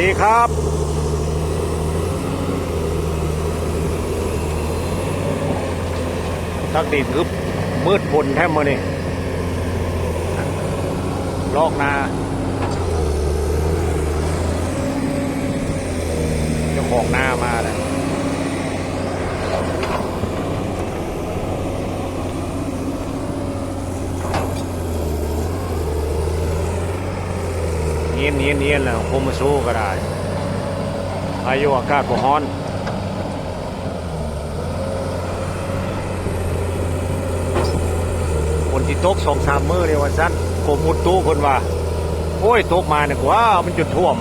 ดีครับทักดินคือมืดพลแทบมานี่ลอกนาเจ้าของนามาเลย นียนเนียนเนียนแล้วคมมาสู้ก็ได้อายุอากาศบ่ฮ้อนคนที่ตกสองสามมือเลยวันสั้นกรมมุดตู้คนว่า โอ้ย ตกมาเนี่ยว่ามันจุดท่วม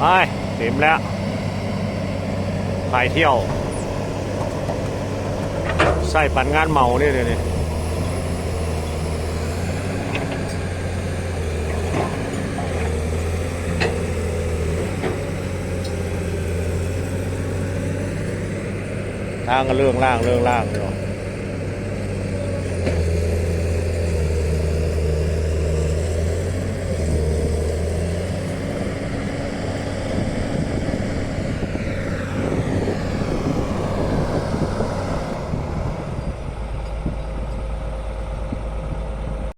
ไปเต็มแล้วไปเที่ยว ใส่ปันงานเมาเนี่ยเดี๋ยวนี้ทางก็เรื่องล่างเรื่องล่างอยู่